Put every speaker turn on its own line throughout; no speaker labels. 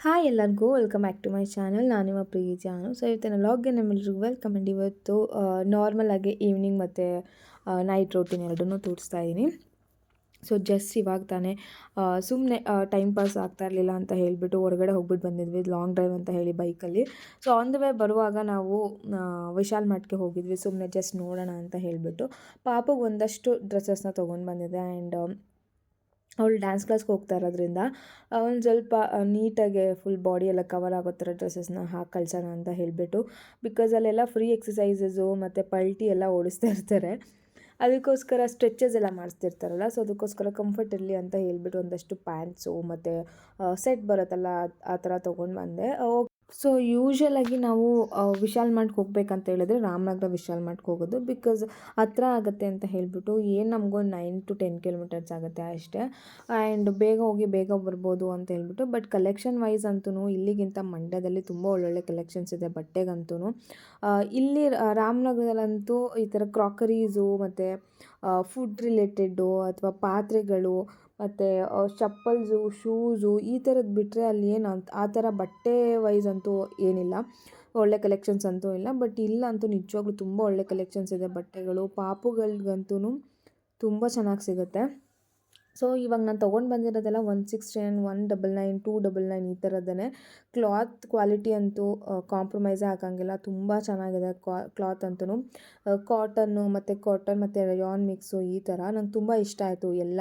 Hi ಎಲ್ಲರಿಗೂ welcome back to my channel. ನಾನು ನಿಮ್ಮ ಪ್ರೀತಿ ಚಾನಲ್ ಸೊ ಇವತ್ತಿನ ಲಾಗ್ಗೆ ನಿಮ್ಮೆಲ್ರಿಗೂ ವೆಲ್ಕಮ್ ಆ್ಯಂಡ್ ಇವತ್ತು ನಾರ್ಮಲ್ ಆಗಿ ಈವ್ನಿಂಗ್ ಮತ್ತು ನೈಟ್ ರೋಟೀನ್ ಎರಡನ್ನೂ ತೋರಿಸ್ತಾ ಇದ್ದೀನಿ ಸೊ ಜಸ್ಟ್ ಇವಾಗ ತಾನೇ ಸುಮ್ಮನೆ ಟೈಮ್ ಪಾಸ್ ಆಗ್ತಾ ಇರಲಿಲ್ಲ ಅಂತ ಹೇಳಿಬಿಟ್ಟು ಹೊರಗಡೆ ಹೋಗ್ಬಿಟ್ಟು ಬಂದಿದ್ವಿ ಲಾಂಗ್ ಡ್ರೈವ್ ಅಂತ ಹೇಳಿ ಬೈಕಲ್ಲಿ ಸೊ ಆನ್ ದ ವೇ ಬರುವಾಗ ನಾವು ವಿಶಾಲ್ ಮಟ್ಗೆ ಹೋಗಿದ್ವಿ ಸುಮ್ಮನೆ ಜಸ್ಟ್ ನೋಡೋಣ ಅಂತ ಹೇಳಿಬಿಟ್ಟು. ಪಾಪಗೆ ಒಂದಷ್ಟು ಡ್ರೆಸ್ಸಸ್ನ ತೊಗೊಂಡು ಬಂದಿದೆ ಆ್ಯಂಡ್ ಅವಳು ಡ್ಯಾನ್ಸ್ ಕ್ಲಾಸ್ಗೆ ಹೋಗ್ತಾ ಇರೋದ್ರಿಂದ ಒಂದು ಸ್ವಲ್ಪ ನೀಟಾಗಿ ಫುಲ್ ಬಾಡಿ ಎಲ್ಲ ಕವರ್ ಆಗೋ ಥರ ಡ್ರೆಸ್ಸಸ್ನ ಹಾಕಿ ಕಳ್ಸೋಣ ಅಂತ ಹೇಳಿಬಿಟ್ಟು ಬಿಕಾಸ್ ಅಲ್ಲೆಲ್ಲ ಫ್ರೀ ಎಕ್ಸಸೈಸಸ್ಸು ಮತ್ತು ಪಲ್ಟಿ ಎಲ್ಲ ಓಡಿಸ್ತಾ ಇರ್ತಾರೆ. ಅದಕ್ಕೋಸ್ಕರ ಸ್ಟ್ರೆಚಸ್ ಎಲ್ಲ ಮಾಡಿಸ್ತಿರ್ತಾರಲ್ಲ ಸೊ ಅದಕ್ಕೋಸ್ಕರ ಕಂಫರ್ಟ್ ಇರಲಿ ಅಂತ ಹೇಳಿಬಿಟ್ಟು ಒಂದಷ್ಟು ಪ್ಯಾಂಟ್ಸು ಮತ್ತು ಸೆಟ್ ಬರುತ್ತಲ್ಲ ಆ- ಥರ ತೊಗೊಂಡು ಬಂದೆ. ಸೊ ಯೂಶ್ವಲಾಗಿ ನಾವು ವಿಶಾಲ್ ಮಾರ್ಟ್ಗೆ ಹೋಗ್ಬೇಕಂತ ಹೇಳಿದ್ರೆ ರಾಮನಗರ ವಿಶಾಲ್ ಮಾರ್ಟ್ಗೆ ಹೋಗೋದು. ಬಿಕಾಸ್ ಹತ್ರ ಆಗುತ್ತೆ ಅಂತ ಹೇಳಿಬಿಟ್ಟು ಏನು ನಮಗೊಂದು ನೈನ್ ಟು ಟೆನ್ ಕಿಲೋಮೀಟರ್ಸ್ ಆಗುತ್ತೆ ಅಷ್ಟೇ. ಆ್ಯಂಡ್ ಬೇಗ ಹೋಗಿ ಬೇಗ ಬರ್ಬೋದು ಅಂತ ಹೇಳ್ಬಿಟ್ಟು ಬಟ್ ಕಲೆಕ್ಷನ್ ವೈಸ್ ಅಂತೂ ಇಲ್ಲಿಗಿಂತ ಮಂಡ್ಯದಲ್ಲಿ ತುಂಬ ಒಳ್ಳೊಳ್ಳೆ ಕಲೆಕ್ಷನ್ಸ್ ಇದೆ ಬಟ್ಟೆಗಂತೂ ಇಲ್ಲಿ ರಾಮನಗರದಲ್ಲಂತೂ ಈ ಥರ ಕ್ರಾಕರೀಸು ಮತ್ತು ಫುಡ್ ರಿಲೇಟೆಡ್ಡು ಅಥವಾ ಪಾತ್ರೆಗಳು ಮತ್ತು ಚಪ್ಪಲ್ಸು ಶೂಸು ಈ ಥರದ್ದು ಬಿಟ್ಟರೆ ಅಲ್ಲಿ ಏನು ಅಂತ ಆ ಥರ ಬಟ್ಟೆ ವೈಸ್ ಅಂತೂ ಏನಿಲ್ಲ. ಒಳ್ಳೆ ಕಲೆಕ್ಷನ್ಸ್ ಅಂತೂ ಇಲ್ಲ. ಬಟ್ ಇಲ್ಲಂತೂ ನಿಜವಾಗ್ಲೂ ತುಂಬ ಒಳ್ಳೆ ಕಲೆಕ್ಷನ್ಸ್ ಇದೆ ಬಟ್ಟೆಗಳು. ಪಾಪುಗಳ್ಗಂತೂ ತುಂಬ ಚೆನ್ನಾಗಿ ಸಿಗುತ್ತೆ. ಸೊ ಇವಾಗ ನಾನು ತೊಗೊಂಡು ಬಂದಿರೋದೆಲ್ಲ one six ten, one double nine, two double nine ಈ ಥರದ್ದೇ ಕ್ಲಾತ್ ಕ್ವಾಲಿಟಿ ಅಂತೂ ಕಾಂಪ್ರಮೈಸೇ ಆಗಂಗಿಲ್ಲ ತುಂಬ ಚೆನ್ನಾಗಿದೆ ಕ್ಲಾತ್ ಅಂತೂ ಕಾಟನ್ನು ಮತ್ತು ಕಾಟನ್ ಮತ್ತು ರಯಾನ್ ಮಿಕ್ಸು ಈ ಥರ ನಂಗೆ ತುಂಬ ಇಷ್ಟ ಆಯಿತು. ಎಲ್ಲ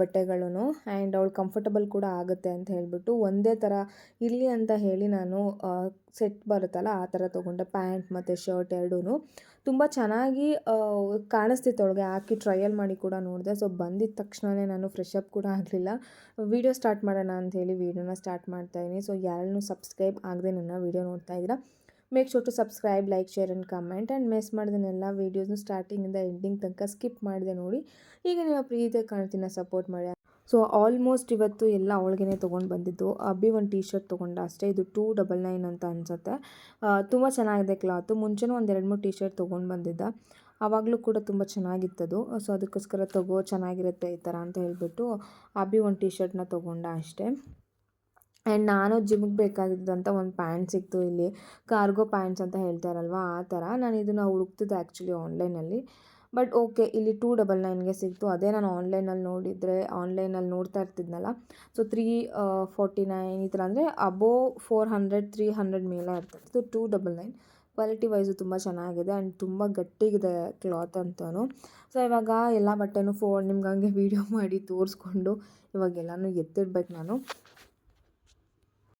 ಬಟ್ಟೆಗಳೂ ಆ್ಯಂಡ್ ಅವಳು ಕಂಫರ್ಟಬಲ್ ಕೂಡ ಆಗುತ್ತೆ ಅಂತ ಹೇಳಿಬಿಟ್ಟು ಒಂದೇ ಥರ ಇರಲಿ ಅಂತ ಹೇಳಿ ನಾನು ಸೆಟ್ ಬರುತ್ತಲ್ಲ, ಆ ಥರ ತೊಗೊಂಡೆ. ಪ್ಯಾಂಟ್ ಮತ್ತು ಶರ್ಟ್ ಎರಡೂ ತುಂಬ ಚೆನ್ನಾಗಿ ಕಾಣಿಸ್ತಿತ್ತು ಅವಳಿಗೆ. ಹಾಕಿ ಟ್ರಯಲ್ ಮಾಡಿ ಕೂಡ ನೋಡಿದೆ. ಸೊ ಬಂದಿದ್ದ ತಕ್ಷಣವೇ ನಾನು ಫ್ರೆಶ್ ಅಪ್ ಕೂಡ ಆಗಲಿಲ್ಲ. ವೀಡಿಯೋ ಸ್ಟಾರ್ಟ್ ಮಾಡೋಣ ಅಂತ ಹೇಳಿ ವೀಡಿಯೋನ ಸ್ಟಾರ್ಟ್ ಮಾಡ್ತಾಯಿದ್ದೀನಿ ಸೊ ಯಾರನ್ನೂ ಸಬ್ಸ್ಕ್ರೈಬ್ ಆಗದೆ ನನ್ನ ವೀಡಿಯೋ ನೋಡ್ತಾ ಇದ್ದೀರಾ? Make sure to subscribe like share and comment and miss ಮಾಡ್ದನ್ನೆಲ್ಲ ವೀಡಿಯೋಸ್ನ ಸ್ಟಾರ್ಟಿಂಗಿಂದ ಎಂಡಿಂಗ್ ತನಕ ಸ್ಕಿಪ್ ಮಾಡಿದೆ ನೋಡಿ. ಈಗ ನೀವು ಪ್ರೀತಿ ಕಾಣ್ತೀನ ಸಪೋರ್ಟ್ ಮಾಡಿ. ಸೊ ಆಲ್ಮೋಸ್ಟ್ ಇವತ್ತು ಎಲ್ಲ ಅವಳಿಗೆ ತೊಗೊಂಡು ಬಂದಿದ್ದು. ಅಬ್ಬಿ ಒಂದು ಟೀ ಶರ್ಟ್ ತೊಗೊಂಡ ಅಷ್ಟೇ. ಇದು ಟೂ ಡಬಲ್ ನೈನ್ ಅಂತ ಅನಿಸುತ್ತೆ. ತುಂಬ ಚೆನ್ನಾಗಿದೆ ಕ್ಲಾತು ಮುಂಚೆನೂ ಒಂದು ಎರಡು ಮೂರು ಟೀ ಶರ್ಟ್ ತೊಗೊಂಡು ಬಂದಿದ್ದ. ಆವಾಗಲೂ ಕೂಡ ತುಂಬ ಚೆನ್ನಾಗಿತ್ತದು. ಸೊ ಅದಕ್ಕೋಸ್ಕರ ತಗೋ, ಚೆನ್ನಾಗಿರುತ್ತೆ ಈ ಥರ ಅಂತ ಹೇಳಿಬಿಟ್ಟು ಅಬ್ಬಿ ಒಂದು ಟೀ ಶರ್ಟ್ನ ತೊಗೊಂಡ ಅಷ್ಟೇ. ಆ್ಯಂಡ್ ನಾನು ಜಿಮ್ಗೆ ಬೇಕಾಗಿದ್ದಂಥ ಒಂದು ಪ್ಯಾಂಟ್ ಸಿಕ್ತು ಇಲ್ಲಿ, ಕಾರ್ಗೋ ಪ್ಯಾಂಟ್ಸ್ ಅಂತ ಹೇಳ್ತಾರಲ್ವ ಆ ಥರ. ನಾನು ಇದನ್ನು ಹುಡುಕ್ತಿದ್ದೆ ಆ್ಯಕ್ಚುಲಿ ಆನ್ಲೈನಲ್ಲಿ. ಬಟ್ ಓಕೆ, ಇಲ್ಲಿ ಟೂ ಡಬಲ್ ನೈನ್ಗೆ ಸಿಕ್ತು. ಅದೇ ನಾನು ಆನ್ಲೈನಲ್ಲಿ ನೋಡಿದರೆ, ಆನ್ಲೈನಲ್ಲಿ ನೋಡ್ತಾ ಇರ್ತಿದ್ನಲ್ಲ. ಸೊ ತ್ರೀ ಫೋರ್ಟಿ ನೈನ್ ಈ ಥರ ಅಂದರೆ above four hundred, three hundred ಮೇಲೆ ಇರ್ತದೆ. ಇದು two double nine. Quality wise ತುಂಬ ಚೆನ್ನಾಗಿದೆ ಆ್ಯಂಡ್ ತುಂಬ ಗಟ್ಟಿಗಿದೆ ಕ್ಲಾತ್ ಅಂತಾನು. ಸೊ ಇವಾಗ ಎಲ್ಲ ಬಟ್ಟೆನೂ ಫೋ, ನಿಮ್ಗೆ ಹಂಗೆ ವೀಡಿಯೋ ಮಾಡಿ ತೋರಿಸ್ಕೊಂಡು ಇವಾಗೆಲ್ಲನೂ ಎತ್ತಿಡ್ಬೇಕು ನಾನು.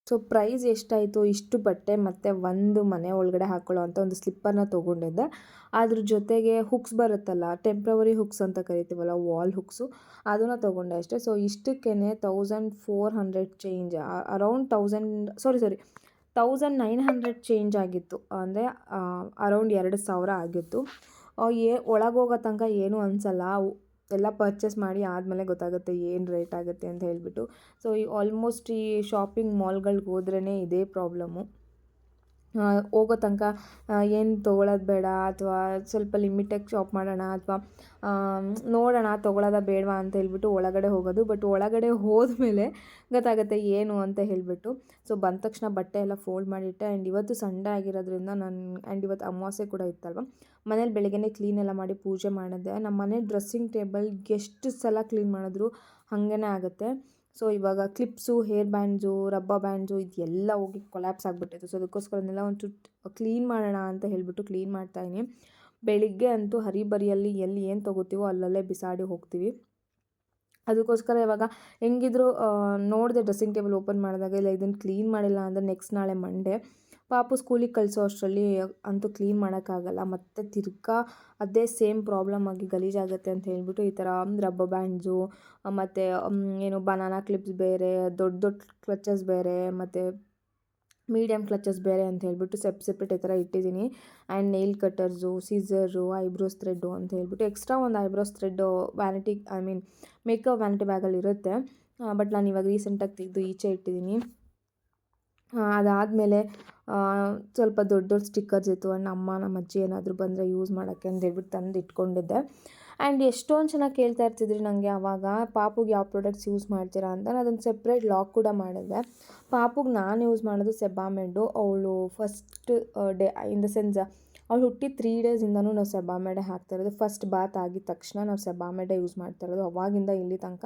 ಸೊ ಪ್ರೈಸ್ ಎಷ್ಟಾಯಿತು? ಇಷ್ಟು ಬಟ್ಟೆ ಮತ್ತು ಒಂದು ಮನೆ ಒಳಗಡೆ ಹಾಕ್ಕೊಳ್ಳೋ ಅಂತ ಒಂದು ಸ್ಲಿಪ್ಪರ್ನ ತೊಗೊಂಡಿದ್ದೆ. ಅದ್ರ ಜೊತೆಗೆ ಹುಕ್ಸ್ ಬರುತ್ತಲ್ಲ ಟೆಂಪ್ರವರಿ ಹುಕ್ಸ್ ಅಂತ ಕರಿತೀವಲ್ಲ ವಾಲ್ ಹುಕ್ಸು ಅದನ್ನು ತೊಗೊಂಡೆ ಅಷ್ಟೇ. So ಇಷ್ಟಕ್ಕೇ thousand four hundred change around thousand sorry sorry thousand nine hundred change ಆಗಿತ್ತು. ಅಂದರೆ ಅರೌಂಡ್ ಎರಡು ಸಾವಿರ ಆಗಿತ್ತು. ಏ, ಒಳಗೋಗೋ ತನಕ ಏನೂ ಅನಿಸಲ್ಲ. ಎಲ್ಲ ಪರ್ಚೇಸ್ ಮಾಡಿ ಆದಮೇಲೆ ಗೊತ್ತಾಗುತ್ತೆ ಏನು ರೇಟ್ ಆಗುತ್ತೆ ಅಂತ ಹೇಳಿಬಿಟ್ಟು. ಸೊ ಈ ಆಲ್ಮೋಸ್ಟ್ ಈ ಶಾಪಿಂಗ್ ಮಾಲ್ಗಳ್ಗೆ ಹೋದ್ರೇ ಇದೇ ಪ್ರಾಬ್ಲಮ್ಮು ಹೋಗೋ ತನಕ ಏನು ತೊಗೊಳೋದು ಬೇಡ ಅಥವಾ ಸ್ವಲ್ಪ ಲಿಮಿಟಾಗಿ ಶಾಪ್ ಮಾಡೋಣ ಅಥವಾ ನೋಡೋಣ ತೊಗೊಳೋದ ಬೇಡವಾ ಅಂತ ಹೇಳ್ಬಿಟ್ಟು ಒಳಗಡೆ ಹೋಗೋದು. ಬಟ್ ಒಳಗಡೆ ಹೋದ್ಮೇಲೆ ಗೊತ್ತಾಗುತ್ತೆ ಏನು ಅಂತ ಹೇಳಿಬಿಟ್ಟು. ಸೊ ಬಂದ ತಕ್ಷಣ ಬಟ್ಟೆ ಎಲ್ಲ ಫೋಲ್ಡ್ ಮಾಡಿಟ್ಟೆ. ಆ್ಯಂಡ್ ಇವತ್ತು ಸಂಡೇ ಆಗಿರೋದ್ರಿಂದ ನಾನು ಆ್ಯಂಡ್ ಇವತ್ತು ಅಮಾವಾಸ್ಯೆ ಕೂಡ ಇತ್ತಲ್ವ? ಮನೇಲಿ ಬೆಳಗ್ಗೆನೇ ಕ್ಲೀನ್ ಎಲ್ಲ ಮಾಡಿ ಪೂಜೆ ಮಾಡಿದೆ. ನಮ್ಮ ಮನೆ ಡ್ರೆಸ್ಸಿಂಗ್ ಟೇಬಲ್ ಎಷ್ಟು ಸಲ ಕ್ಲೀನ್ ಮಾಡಿದ್ರು ಹಾಗೇ ಆಗುತ್ತೆ. ಸೊ ಇವಾಗ clips hair bands rubber bands ಇದೆಲ್ಲ ಹೋಗಿ ಕೊಲ್ಯಾಪ್ಸ್ ಆಗಿಬಿಟ್ಟಿತ್ತು. ಸೊ ಅದಕ್ಕೋಸ್ಕರನೆಲ್ಲ ಒಂಚೂರು ಕ್ಲೀನ್ ಮಾಡೋಣ ಅಂತ ಹೇಳಿಬಿಟ್ಟು ಕ್ಲೀನ್ ಮಾಡ್ತಾಯಿನಿ ಬೆಳಿಗ್ಗೆ ಅಂತೂ ಹರಿಬರಿಯಲ್ಲಿ ಎಲ್ಲಿ ಏನು ತೊಗೋತೀವೋ ಅಲ್ಲಲ್ಲೇ ಬಿಸಾಡಿ ಹೋಗ್ತೀವಿ. ಅದಕ್ಕೋಸ್ಕರ ಇವಾಗ ಹೆಂಗಿದ್ರು ನೋಡಿದೆ ಡ್ರೆಸ್ಸಿಂಗ್ ಟೇಬಲ್ ಓಪನ್ ಮಾಡಿದಾಗ, ಇಲ್ಲ, ಇದನ್ನು ಕ್ಲೀನ್ ಮಾಡಿಲ್ಲ ಅಂದರೆ ನೆಕ್ಸ್ಟ್ ನಾಳೆ ಮಂಡೇ ಪಾಪು ಸ್ಕೂಲಿಗೆ ಕಳಿಸೋ ಅಷ್ಟರಲ್ಲಿ ಅಂತೂ ಕ್ಲೀನ್ ಮಾಡೋಕ್ಕಾಗಲ್ಲ, ಮತ್ತು ತಿರ್ಗಾ ಅದೇ ಸೇಮ್ ಪ್ರಾಬ್ಲಮ್ ಆಗಿ ಗಲೀಜಾಗುತ್ತೆ ಅಂತ ಹೇಳ್ಬಿಟ್ಟು ಈ ಥರ ರಬ್ಬರ್ ಬ್ಯಾಂಡ್ಸು, ಮತ್ತು ಏನು ಬನಾನಾ ಕ್ಲಿಪ್ಸ್ ಬೇರೆ, ದೊಡ್ಡ ದೊಡ್ಡ ಕ್ಲಚಸ್ ಬೇರೆ, ಮತ್ತು ಮೀಡಿಯಮ್ ಕ್ಲಚಸ್ ಬೇರೆ ಅಂತ ಹೇಳ್ಬಿಟ್ಟು ಸೆಪ್ ಸೆಪ್ರೇಟ್ ಈ ಥರ ಇಟ್ಟಿದ್ದೀನಿ. And nail cutters, scissor eyebrows thread ಅಂತ ಹೇಳ್ಬಿಟ್ಟು ಎಕ್ಸ್ಟ್ರಾ ಒಂದು eyebrows thread vanity, I mean makeup vanity ಬ್ಯಾಗಲ್ಲಿ ಇರುತ್ತೆ. ಬಟ್ ನಾನು ಇವಾಗ ರೀಸೆಂಟಾಗಿ ತೆಗೆದು ಈಚೆ ಇಟ್ಟಿದ್ದೀನಿ. ಅದಾದಮೇಲೆ ಸ್ವಲ್ಪ ದೊಡ್ಡ ದೊಡ್ಡ ಸ್ಟಿಕ್ಕರ್ಸ್ ಇತ್ತು. ಆ್ಯಂಡ್ ಅಮ್ಮ ನಮ್ಮ ಅಜ್ಜಿ ಏನಾದರೂ ಬಂದರೆ ಯೂಸ್ ಮಾಡೋಕ್ಕೆ ಅಂತ ಹೇಳ್ಬಿಟ್ಟು ತಂದು ಇಟ್ಕೊಂಡಿದ್ದೆ. ಆ್ಯಂಡ್ ಎಷ್ಟೊಂದು ಜನ ಕೇಳ್ತಾ ಇರ್ತಿದ್ರು ನನಗೆ ಆವಾಗ ಪಾಪುಗೆ ಯಾವ ಪ್ರಾಡಕ್ಟ್ಸ್ ಯೂಸ್ ಮಾಡ್ತೀರಾ? ಅಂತ. ನಾನು ಅದೊಂದು ಸೆಪ್ರೇಟ್ ಲಾಕ್ ಕೂಡ ಮಾಡಿದ್ದೆ ಪಾಪುಗೆ ನಾನು ಯೂಸ್ ಮಾಡೋದು ಸೆಬಾಮೆಡು ಅವಳು first day, in the sense ಅವಳು ಹುಟ್ಟಿ ತ್ರೀ ಡೇಸಿಂದನೂ ನಾವು ಸೆಬಾಮೆಡೆ ಹಾಕ್ತಾ ಇರೋದು. ಫಸ್ಟ್ ಬಾತ್ ಆಗಿದ ತಕ್ಷಣ ನಾವು ಸೆಬಾಮೆಡೆ ಯೂಸ್ ಮಾಡ್ತಾ ಇರೋದು. ಅವಾಗಿಂದ ಇಲ್ಲಿ ತನಕ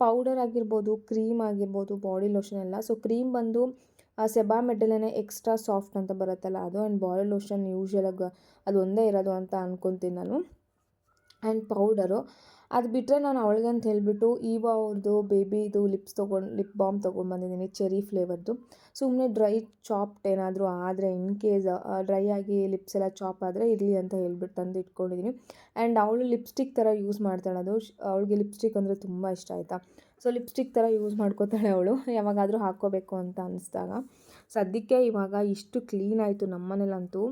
ಪೌಡರ್ ಆಗಿರ್ಬೋದು ಕ್ರೀಮ್ ಆಗಿರ್ಬೋದು ಬಾಡಿ ಲೋಷನ್ ಎಲ್ಲ. ಸೊ ಕ್ರೀಮ್ ಬಂದು ಸೆಬಾಮೆಡಲೇ ಎಕ್ಸ್ಟ್ರಾ ಸಾಫ್ಟ್ ಅಂತ ಬರುತ್ತಲ್ಲ, ಅದು ಆ್ಯಂಡ್ ಬಾಡಿ ಲೋಷನ್ ಯೂಶ್ವಲಾಗಿ ಅದು ಒಂದೇ ಇರೋದು ಅಂತ ಅಂದ್ಕೊತೀನಿ ನಾನು. ಆ್ಯಂಡ್ ಪೌಡರು ಅದು ಬಿಟ್ಟರೆ ನಾನು ಅವಳಿಗೆ ಅಂತ ಹೇಳಿಬಿಟ್ಟು ಈವ ಅವ್ರದ್ದು ಬೇಬಿದು ಲಿಪ್ಸ್ ತೊಗೊಂಡು ಲಿಪ್ ಬಾಮ್ ತೊಗೊಂಡ್ಬಂದಿದ್ದೀನಿ ಚೆರಿ ಫ್ಲೇವರ್ದು ಸುಮ್ಮನೆ ಡ್ರೈ ಚಾಪ್ಡ್ ಏನಾದರೂ ಆದರೆ ಇನ್ ಕೇಸ್ ಡ್ರೈ ಆಗಿ ಲಿಪ್ಸ್ ಎಲ್ಲ ಚಾಪ್ ಆದರೆ ಇರಲಿ ಅಂತ ಹೇಳ್ಬಿಟ್ಟು ತಂದು ಇಟ್ಕೊಂಡಿದ್ದೀನಿ ಆ್ಯಂಡ್ ಅವಳು ಲಿಪ್ಸ್ಟಿಕ್ ಥರ ಯೂಸ್ ಮಾಡ್ತಾಳೆ ಅದು. ಅವಳಿಗೆ ಲಿಪ್ಸ್ಟಿಕ್ ಅಂದರೆ ತುಂಬ ಇಷ್ಟ ಆಯಿತಾ. ಸೊ ಲಿಪ್ಸ್ಟಿಕ್ ಥರ ಯೂಸ್ ಮಾಡ್ಕೋತಾಳೆ ಅವಳು. ಯಾವಾಗಾದರೂ ಹಾಕ್ಕೋಬೇಕು ಅಂತ ಅನಿಸ್ದಾಗ. ಸದ್ಯಕ್ಕೆ ಇವಾಗ ಇಷ್ಟು ಕ್ಲೀನ್ ಆಯಿತು ನಮ್ಮ ಮನೇಲಂತೂ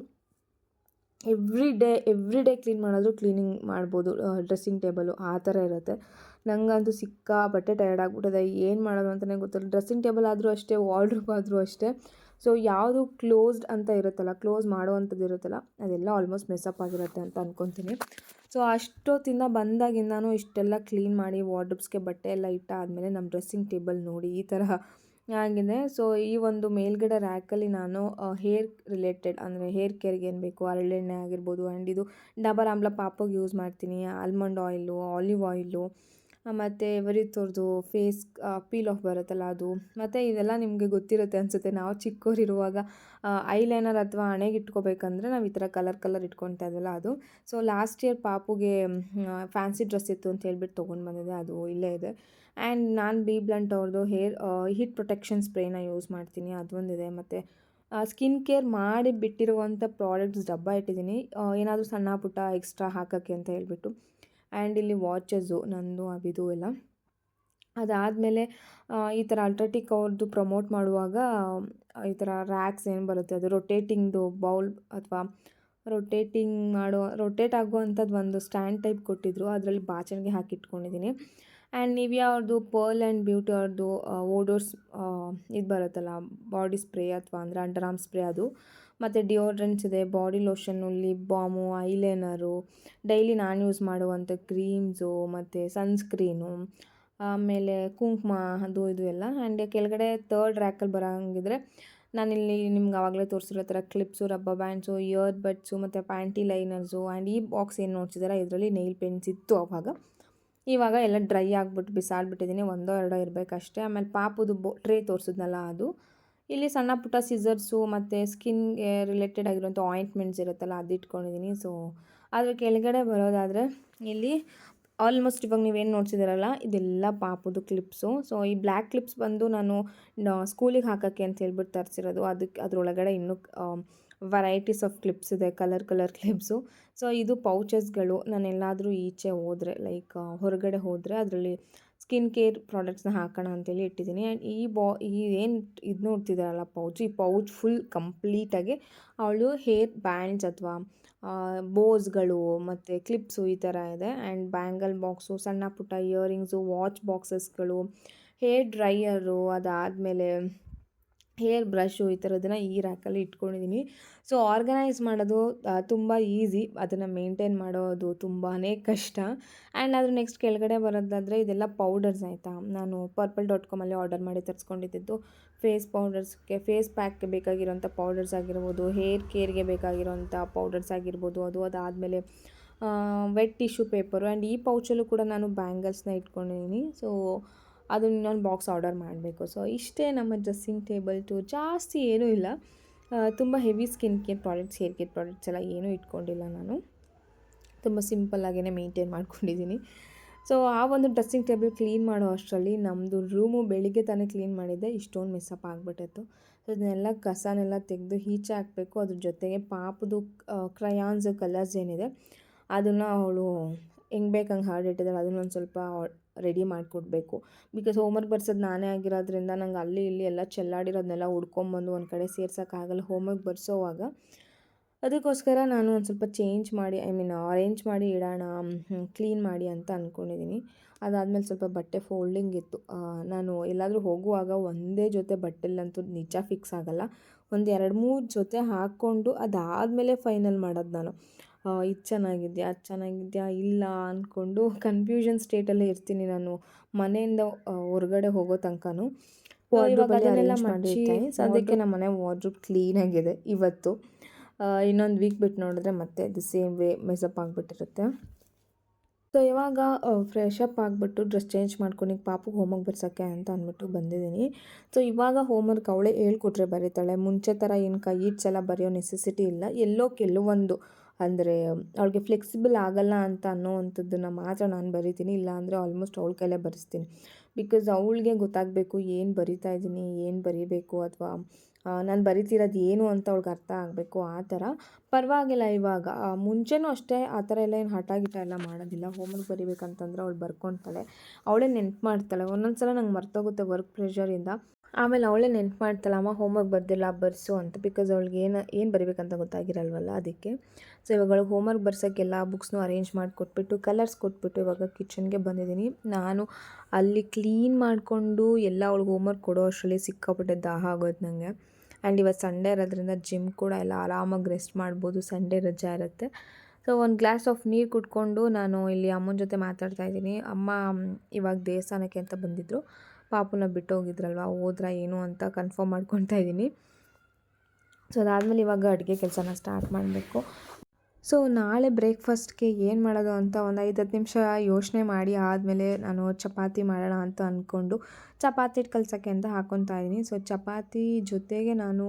every day every day clean ಮಾಡಿದ್ರು ಕ್ಲೀನಿಂಗ್ ಮಾಡ್ಬೋದು. ಡ್ರೆಸ್ಸಿಂಗ್ ಟೇಬಲು ಆ ಥರ ಇರುತ್ತೆ. ನನಗಂತೂ ಸಿಕ್ಕಾಪಟ್ಟೆ ಟಯರ್ಡ್ ಆಗಿಬಿಟ್ಟಿದೆ. ಏನು ಮಾಡೋದು ಅಂತಲೇ ಗೊತ್ತಿಲ್ಲ. ಡ್ರೆಸ್ಸಿಂಗ್ ಟೇಬಲ್ ಆದರೂ ಅಷ್ಟೇ, ವಾರ್ಡ್ರೋಬ್ ಆದರೂ ಅಷ್ಟೇ. ಸೊ ಯಾವುದು ಕ್ಲೋಸ್ಡ್ ಅಂತ ಇರುತ್ತಲ್ಲ ಕ್ಲೋಸ್ ಮಾಡುವಂಥದ್ದು ಇರುತ್ತಲ್ಲ, ಅದೆಲ್ಲ ಆಲ್ಮೋಸ್ಟ್ ಮೆಸ್ಅಪ್ ಆಗಿರುತ್ತೆ ಅಂತ ಅಂದ್ಕೊತೀನಿ ಸೊ ಅಷ್ಟೊತ್ತಿಂದ ಬಂದಾಗಿಂದನೂ ಇಷ್ಟೆಲ್ಲ ಕ್ಲೀನ್ ಮಾಡಿ ವಾರ್ಡ್ರೋಬ್ಸ್ಗೆ ಬಟ್ಟೆ ಎಲ್ಲ ಇಟ್ಟಾದಮೇಲೆ ನಮ್ಮ ಡ್ರೆಸ್ಸಿಂಗ್ ಟೇಬಲ್ ನೋಡಿ ಈ ಥರ ಆಗಿದೆ. ಸೊ ಈ ಒಂದು ಮೇಲ್ಗಡೆ ರ್ಯಾಕಲ್ಲಿ ನಾನು ಹೇರ್ ರಿಲೇಟೆಡ್ ಅಂದರೆ ಹೇರ್ ಕೇರ್ಗೆ ಏನು ಬೇಕು? ಹರಳೆಣ್ಣೆ ಆಗಿರ್ಬೋದು ಆ್ಯಂಡ್ ಇದು ಡಬರ್ ಆಮ್ಲ ಪಾಪಗೆ ಯೂಸ್ ಮಾಡ್ತೀನಿ. ಆಲ್ಮಂಡ್ ಆಯಿಲು ಆಲಿವ್ ಆಯಿಲು ಮತ್ತು ಎವರಿತ್ತವ್ರದ್ದು ಫೇಸ್ ಪೀಲ್ ಆಫ್ ಬರುತ್ತಲ್ಲ ಅದು. ಮತ್ತು ಇದೆಲ್ಲ ನಿಮಗೆ ಗೊತ್ತಿರುತ್ತೆ ಅನಿಸುತ್ತೆ. ನಾವು ಚಿಕ್ಕವರಿರುವಾಗ ಐಲೈನರ್ ಅಥವಾ ಹಣೆಗೆ ಇಟ್ಕೋಬೇಕಂದ್ರೆ ನಾವು ಈ ಥರ ಕಲರ್ ಕಲರ್ ಇಟ್ಕೊತಾ ಇದ್ವಲ್ಲ ಅದು. ಸೊ ಲಾಸ್ಟ್ ಇಯರ್ ಪಾಪುಗೆ ಫ್ಯಾನ್ಸಿ ಡ್ರೆಸ್ ಇತ್ತು ಅಂತ ಹೇಳ್ಬಿಟ್ಟು ತೊಗೊಂಡು ಬಂದಿದೆ ಅದು ಇಲ್ಲೇ ಇದೆ. ಆ್ಯಂಡ್ ನಾನು ಬಿ ಬ್ಲಂಟ್ ಅವ್ರದ್ದು ಹೇರ್ ಹೀಟ್ ಪ್ರೊಟೆಕ್ಷನ್ ಸ್ಪ್ರೇನ ಯೂಸ್ ಮಾಡ್ತೀನಿ. ಅದೊಂದಿದೆ ಮತ್ತು ಸ್ಕಿನ್ ಕೇರ್ ಮಾಡಿ ಬಿಟ್ಟಿರುವಂಥ ಪ್ರಾಡಕ್ಟ್ಸ್ ಡಬ್ಬ ಇಟ್ಟಿದ್ದೀನಿ. ಏನಾದರೂ ಸಣ್ಣ ಪುಟ್ಟ ಎಕ್ಸ್ಟ್ರಾ ಹಾಕೋಕ್ಕೆ ಅಂತ ಹೇಳ್ಬಿಟ್ಟು. ಆ್ಯಂಡ್ ಇಲ್ಲಿ ವಾಚಸ್ಸು, ನಂದು, ಅವಿದು ಎಲ್ಲ. ಅದಾದಮೇಲೆ ಈ ಥರ ಅಲ್ಟ್ರಾಟಿಕ್ ಅವ್ರದ್ದು ಪ್ರಮೋಟ್ ಮಾಡುವಾಗ, ಈ ಥರ ರ್ಯಾಕ್ಸ್ ಏನು ಬರುತ್ತೆ, ಅದು ರೊಟೇಟಿಂಗ್ದು ಬೌಲ್ ಅಥವಾ ರೊಟೇಟಿಂಗ್ ಮಾಡೋ ರೊಟೇಟ್ ಆಗುವಂಥದ್ದು ಒಂದು ಸ್ಟ್ಯಾಂಡ್ ಟೈಪ್ ಕೊಟ್ಟಿದ್ರು, ಅದರಲ್ಲಿ ಬಾಚಣಿಗೆ ಹಾಕಿಟ್ಕೊಂಡಿದ್ದೀನಿ ಆ್ಯಂಡ್ ನಿವಿಯಾ ಅವ್ರದ್ದು ಪರ್ಲ್ ಆ್ಯಂಡ್ ಬ್ಯೂಟಿ ಅವ್ರದ್ದು ಓಡೋರ್ಸ್ ಇದು ಬರುತ್ತಲ್ಲ ಬಾಡಿ ಸ್ಪ್ರೇ ಅಥವಾ ಅಂದರೆ ಅಂಡರ್ ಆರ್ಮ್ ಸ್ಪ್ರೇ ಅದು ಮತ್ತು ಡಿಯೋಡ್ರೆಂಟ್ಸ್ ಇದೆ body lotion lip balm eyeliner daily ನಾನು ಯೂಸ್ ಮಾಡುವಂಥ ಕ್ರೀಮ್ಸು ಮತ್ತು ಸನ್ಸ್ಕ್ರೀನು ಆಮೇಲೆ ಕುಂಕುಮ, ಅದು ಇದು ಎಲ್ಲ. ಆ್ಯಂಡ್ ಕೆಳಗಡೆ ತರ್ಡ್ ರ್ಯಾಕಲ್ಲಿ ಬರೋಂಗಿದ್ರೆ ನಾನಿಲ್ಲಿ ನಿಮ್ಗೆ ಆವಾಗಲೇ ತೋರಿಸಿರೋ ಥರ clips rubber bands ear buds ಮತ್ತು ಪ್ಯಾಂಟಿ ಲೈನರ್ಸು ಆ್ಯಂಡ್ ಈ ಬಾಕ್ಸ್ ಏನು ನೋಡ್ಸಿದಾರೆ, ಇದರಲ್ಲಿ ನೈಲ್ ಪೆನ್ಸ್ ಇತ್ತು ಅವಾಗ. ಇವಾಗ ಎಲ್ಲ ಡ್ರೈ ಆಗಿಬಿಟ್ಟು ಬಿಸಾಡ್ಬಿಟ್ಟಿದ್ದೀನಿ ಒಂದೋ ಎರಡೋ ಇರಬೇಕಷ್ಟೇ. ಆಮೇಲೆ ಪಾಪುದು ಬೊ ಟ್ರೇ ತೋರಿಸಿದ್ನಲ್ಲ ಅದು. ಇಲ್ಲಿ ಸಣ್ಣ ಪುಟ್ಟ ಸಿಸರ್ಸು ಮತ್ತು ಸ್ಕಿನ್ಗೆ ರಿಲೇಟೆಡ್ ಆಗಿರುವಂಥ ಆಯಿಂಟ್ಮೆಂಟ್ಸ್ ಇರುತ್ತಲ್ಲ ಅದು ಇಟ್ಕೊಂಡಿದ್ದೀನಿ ಸೊ ಅದ್ರ ಕೆಳಗಡೆ ಬರೋದಾದರೆ ಇಲ್ಲಿ ಆಲ್ಮೋಸ್ಟ್ ಇವಾಗ ನೀವೇನು ನೋಡ್ತಿದ್ದೀರಲ್ಲ ಇದೆಲ್ಲ ಪಾಪುದು ಕ್ಲಿಪ್ಸು ಸೊ ಈ ಬ್ಲ್ಯಾಕ್ ಕ್ಲಿಪ್ಸ್ ಬಂದು ನಾನು ಸ್ಕೂಲಿಗೆ ಹಾಕೋಕ್ಕೆ ಅಂತ ಹೇಳ್ಬಿಟ್ಟು ತರಿಸಿರೋದು. ಅದಕ್ಕೆ ಅದರೊಳಗಡೆ ಇನ್ನೂ ವೆರೈಟೀಸ್ ಆಫ್ ಕ್ಲಿಪ್ಸ್ ಇದೆ ಕಲರ್ ಕಲರ್ ಕ್ಲಿಪ್ಸು ಸೊ ಇದು ಪೌಚಸ್ಗಳು ನಾನು ಎಲ್ಲಾದರೂ ಈಚೆ ಹೋದರೆ ಲೈಕ್ ಹೊರಗಡೆ ಹೋದರೆ ಅದರಲ್ಲಿ ಸ್ಕಿನ್ ಕೇರ್ ಪ್ರಾಡಕ್ಟ್ಸ್ನ ಹಾಕೋಣ ಅಂತೇಳಿ ಇಟ್ಟಿದ್ದೀನಿ. ಆ್ಯಂಡ್ ಈ ಬಾ, ಈ ಏನು ಇದು ನೋಡ್ತಿದ್ದಾರಲ್ಲ ಪೌಚ್, ಈ ಪೌಚ್ ಫುಲ್ ಕಂಪ್ಲೀಟಾಗಿ ಅವಳು ಹೇರ್ ಬ್ಯಾಂಡ್ಸ್ ಅಥವಾ ಬೋಸ್ಗಳು ಮತ್ತು ಕ್ಲಿಪ್ಸು ಈ ಥರ ಇದೆ. ಆ್ಯಂಡ್ ಬ್ಯಾಂಗಲ್ ಬಾಕ್ಸು, ಸಣ್ಣ ಪುಟ್ಟ ಇಯರಿಂಗ್ಸು, ವಾಚ್ ಬಾಕ್ಸಸ್ಗಳು, ಹೇರ್ ಡ್ರೈಯರು ಅದಾದಮೇಲೆ ಹೇರ್ ಬ್ರಷು ಈ ಥರದನ್ನು ಈ ರ್ಯಾಕಲ್ಲಿ ಇಟ್ಕೊಂಡಿದ್ದೀನಿ ಸೊ ಆರ್ಗನೈಸ್ ಮಾಡೋದು ತುಂಬ ಈಸಿ ಅದನ್ನು ಮೇಂಟೈನ್ ಮಾಡೋದು ತುಂಬಾ ಕಷ್ಟ. ಆ್ಯಂಡ್ ಅದ್ರ ನೆಕ್ಸ್ಟ್ ಕೆಳಗಡೆ ಬರೋದಾದರೆ ಇದೆಲ್ಲ ಪೌಡರ್ಸ್ ಆಯಿತಾ? ನಾನು ಪರ್ಪಲ್ ಡಾಟ್ ಕಾಮಲ್ಲಿ ಆರ್ಡರ್ ಮಾಡಿ ತರಿಸ್ಕೊಂಡಿದ್ದು. ಫೇಸ್ ಪೌಡರ್ಸ್ಗೆ ಫೇಸ್ ಪ್ಯಾಕ್ಗೆ ಬೇಕಾಗಿರೋಂಥ ಪೌಡರ್ಸ್ ಆಗಿರ್ಬೋದು ಹೇರ್ ಕೇರ್ಗೆ ಬೇಕಾಗಿರೋಂಥ ಪೌಡರ್ಸ್ ಆಗಿರ್ಬೋದು. ಅದು ಅದಾದಮೇಲೆ ವೆಟ್ ಟಿಶ್ಯೂ ಪೇಪರು ಆ್ಯಂಡ್ ಈ ಪೌಚಲ್ಲೂ ಕೂಡ ನಾನು ಬ್ಯಾಂಗಲ್ಸ್ನ ಇಟ್ಕೊಂಡಿದ್ದೀನಿ ಸೊ ಅದನ್ನು ಇನ್ನೊಂದು ಬಾಕ್ಸ್ ಆರ್ಡರ್ ಮಾಡಬೇಕು. ಸೊ, ಇಷ್ಟೇ ನಮ್ಮ ಡ್ರೆಸ್ಸಿಂಗ್ ಟೇಬಲ್ ಟು ಜಾಸ್ತಿ ಏನೂ ಇಲ್ಲ. ತುಂಬ heavy skin care products, hair care products ಎಲ್ಲ ಏನೂ ಇಟ್ಕೊಂಡಿಲ್ಲ ನಾನು. ತುಂಬ ಸಿಂಪಲ್ಲಾಗೇ ಮೇಂಟೈನ್ ಮಾಡ್ಕೊಂಡಿದ್ದೀನಿ. ಸೊ, ಆ ಒಂದು ಡ್ರೆಸ್ಸಿಂಗ್ ಟೇಬಲ್ ಕ್ಲೀನ್ ಮಾಡೋ ಅಷ್ಟರಲ್ಲಿ ನಮ್ಮದು ರೂಮು ಬೆಳಿಗ್ಗೆ ತಾನೇ ಕ್ಲೀನ್ ಮಾಡಿದ್ದೆ. ಇಷ್ಟೊಂದು ಮಿಸ್ಸಪ್ ಆಗಿಬಿಟ್ಟಿತ್ತು. ಸೊ ಅದನ್ನೆಲ್ಲ ಕಸನೆಲ್ಲ ತೆಗೆದು ಈಚೆ ಹಾಕಬೇಕು. ಅದ್ರ ಜೊತೆಗೆ ಪಾಪದು ಕ್ರಯಾನ್ಸ್ ಕಲರ್ಸ್ ಏನಿದೆ, ಅದನ್ನು ಅವಳು ಹೆಂಗೆ ಬೇಕು ಹಂಗೆ ಹಾಡಿಟ್ಟಿದ್ದಾಳೆ ಅದನ್ನೊಂದು ಸ್ವಲ್ಪ ರೆಡಿ ಮಾಡಿಕೊಡ್ಬೇಕು. ಬಿಕಾಸ್ ಹೋಮ್ವರ್ಕ್ ಬರ್ಸೋದು ನಾನೇ ಆಗಿರೋದ್ರಿಂದ ನಂಗೆ ಅಲ್ಲಿ ಇಲ್ಲಿ ಎಲ್ಲ ಚೆಲ್ಲಾಡಿರೋದನ್ನೆಲ್ಲ ಹುಡ್ಕೊಂಬಂದು ಒಂದು ಕಡೆ ಸೇರ್ಸೋಕ್ಕಾಗಲ್ಲ ಹೋಮ್ವರ್ಕ್ ಬರ್ಸೋವಾಗ ಅದಕ್ಕೋಸ್ಕರ ನಾನು ಒಂದು ಸ್ವಲ್ಪ ಚೇಂಜ್ ಮಾಡಿ ಐ ಮೀನ್ ಅರೇಂಜ್ ಮಾಡಿ ಇಡೋಣ ಕ್ಲೀನ್ ಮಾಡಿ ಅಂತ ಅಂದ್ಕೊಂಡಿದ್ದೀನಿ ಅದಾದಮೇಲೆ ಸ್ವಲ್ಪ ಬಟ್ಟೆ ಫೋಲ್ಡಿಂಗ್ ಇತ್ತು. ನಾನು ಎಲ್ಲಾದರೂ ಹೋಗುವಾಗ ಒಂದೇ ಜೊತೆ ಬಟ್ಟೆಲ್ಲಂತೂ ನಿಜ ಫಿಕ್ಸ್ ಆಗೋಲ್ಲ. ಒಂದು ಎರಡು ಮೂರು ಜೊತೆ ಹಾಕ್ಕೊಂಡು ಅದಾದಮೇಲೆ ಫೈನಲ್ ಮಾಡೋದು ನಾನು. ಇದು ಚೆನ್ನಾಗಿದೆಯಾ ಅದು ಚೆನ್ನಾಗಿದೆಯಾ ಇಲ್ಲ ಅಂದ್ಕೊಂಡು ಕನ್ಫ್ಯೂಷನ್ ಸ್ಟೇಟಲ್ಲೇ ಇರ್ತೀನಿ ನಾನು. ಮನೆಯಿಂದ ಹೊರಗಡೆ ಹೋಗೋ ತನಕನೂ. ಅದನ್ನೆಲ್ಲ ಮಾಡಿರ್ತೀನಿ ಅದಕ್ಕೆ ನಮ್ಮ ಮನೆ ವಾರ್ಡ್ರೂಬ್ ಕ್ಲೀನಾಗಿದೆ ಇವತ್ತು. ಇನ್ನೊಂದು ವೀಕ್ ಬಿಟ್ಟು ನೋಡಿದ್ರೆ ಮತ್ತೆ the same way mess up ಆಗಿಬಿಟ್ಟಿರುತ್ತೆ. So ಇವಾಗ ಫ್ರೆಶ್ ಅಪ್ ಆಗಿಬಿಟ್ಟು ಡ್ರೆಸ್ ಚೇಂಜ್ ಮಾಡ್ಕೊಂಡು ಈಗ ಹೋಮ್ ಹೋಮ್ವರ್ಕ್ ಬರ್ಸೋಕ್ಕೆ ಅಂತ ಅಂದ್ಬಿಟ್ಟು ಬಂದಿದ್ದೀನಿ. ಸೊ ಇವಾಗ ಹೋಮ್ವರ್ಕ್ ಅವಳೇ ಹೇಳ್ಕೊಟ್ರೆ ಬರೀತಾಳೆ. ಮುಂಚೆ ಥರ ಏನು ಕೈ ಇಟ್ಸೆಲ್ಲ ಬರೆಯೋ ನೆಸೆಸಿಟಿ ಇಲ್ಲ. ಎಲ್ಲೋ ಕೆಲವೊಂದು ಅಂದರೆ ಅವಳಿಗೆ ಫ್ಲೆಕ್ಸಿಬಲ್ ಆಗಲ್ಲ ಅಂತ ಅನ್ನೋವಂಥದ್ದನ್ನು ಮಾತ್ರ ನಾನು ಬರಿತೀನಿ ಇಲ್ಲ ಅಂದರೆ ಆಲ್ಮೋಸ್ಟ್ ಅವಳ ಕೈಲೆ ಬರೆಸ್ತೀನಿ. ಬಿಕಾಸ್ ಅವಳಿಗೆ ಗೊತ್ತಾಗಬೇಕು ಏನು ಬರಿತಾ ಇದ್ದೀನಿ, ಏನು ಬರೀಬೇಕು ಅಥವಾ ನಾನು ಬರಿತಿರೋದು ಏನು ಅಂತ ಅವ್ಳಿಗೆ ಅರ್ಥ ಆಗಬೇಕು ಆ ಥರ. ಪರವಾಗಿಲ್ಲ ಇವಾಗ ಮುಂಚೆನೂ ಅಷ್ಟೇ ಆ ಥರ ಎಲ್ಲ ಏನು ಹಠ ಗಿಟ ಎಲ್ಲ ಮಾಡೋದಿಲ್ಲ. ಹೋಮ್ವರ್ಕ್ ಬರಿಬೇಕಂತಂದ್ರೆ ಅವಳು ಬರ್ಕೊತಾಳೆ ಅವಳೇ ನೆನ್ಪು ಮಾಡ್ತಾಳೆ. ಒಂದೊಂದು ಸಲ ನಂಗೆ ಮರ್ತೋಗುತ್ತೆ ವರ್ಕ್ ಪ್ರೆಷರಿಂದ ಆಮೇಲೆ ಅವಳೇ ನೆನ್ಪು ಅಮ್ಮ ಹೋಮ್ವರ್ಕ್ ಬರ್ದಿಲ್ಲ ಬರ್ಸು ಅಂತ. ಬಿಕಾಸ್ ಅವಳಿಗೆ ಏನು ಏನು ಬರಿಬೇಕಂತ ಗೊತ್ತಾಗಿರಲ್ವಲ್ಲ ಅದಕ್ಕೆ. ಸೊ ಇವಾಗ ಅವಳಿಗೆ ಹೋಮ್ವರ್ಕ್ ಬರ್ಸೋಕ್ಕೆಲ್ಲ ಬುಕ್ಸ್ನು ಅರೇಂಜ್ ಮಾಡಿ ಕೊಟ್ಬಿಟ್ಟು ಕಲರ್ಸ್ ಕೊಟ್ಬಿಟ್ಟು ಇವಾಗ ಕಿಚನ್ಗೆ ಬಂದಿದ್ದೀನಿ. ನಾನು ಅಲ್ಲಿ ಕ್ಲೀನ್ ಮಾಡಿಕೊಂಡು ಎಲ್ಲ ಅವಳಿಗೆ ಹೋಮ್ವರ್ಕ್ ಕೊಡೋ ಅಷ್ಟರಲ್ಲಿ ಸಿಕ್ಕಾಪಟ್ಟೆ ದಾಹ ಆಗೋದು ನನಗೆ ಆ್ಯಂಡ್ ಇವತ್ತು ಸಂಡೇ ಇರೋದ್ರಿಂದ ಜಿಮ್ ಕೂಡ ಎಲ್ಲ ಆರಾಮಾಗಿ ರೆಸ್ಟ್ ಮಾಡ್ಬೋದು ಸಂಡೇ ರಜಾ ಇರುತ್ತೆ. ಸೊ ಒಂದು ಗ್ಲಾಸ್ ಆಫ್ ನೀರು ಕುಟ್ಕೊಂಡು ನಾನು ಇಲ್ಲಿ ಅಮ್ಮನ ಜೊತೆ ಮಾತಾಡ್ತಾ ಇದ್ದೀನಿ. ಅಮ್ಮ, ಇವಾಗ ದೇವಸ್ಥಾನಕ್ಕೆ ಅಂತ ಬಂದಿದ್ದರು ಪಾಪುನ ಬಿಟ್ಟು ಹೋಗಿದ್ರಲ್ವ ಹೋದ್ರ ಏನು ಅಂತ ಕನ್ಫರ್ಮ್ ಮಾಡ್ಕೊತಾ ಇದ್ದೀನಿ. ಸೊ ಅದಾದಮೇಲೆ ಇವಾಗ ಅಡುಗೆ ಕೆಲಸನ ಸ್ಟಾರ್ಟ್ ಮಾಡಬೇಕು. ಸೊ ನಾಳೆ ಬ್ರೇಕ್ಫಾಸ್ಟ್ಗೆ ಏನು ಮಾಡೋದು ಅಂತ ಒಂದು ಐದು ಹತ್ತು ನಿಮಿಷ ಯೋಚನೆ ಮಾಡಿ, ಆದಮೇಲೆ ನಾನು ಚಪಾತಿ ಮಾಡೋಣ ಅಂತ ಅಂದ್ಕೊಂಡು ಚಪಾತಿ ಕಲ್ಸೋಕ್ಕೆ ಅಂತ ಹಾಕ್ಕೊತಾ ಇದ್ದೀನಿ. ಸೊ ಚಪಾತಿ ಜೊತೆಗೆ ನಾನು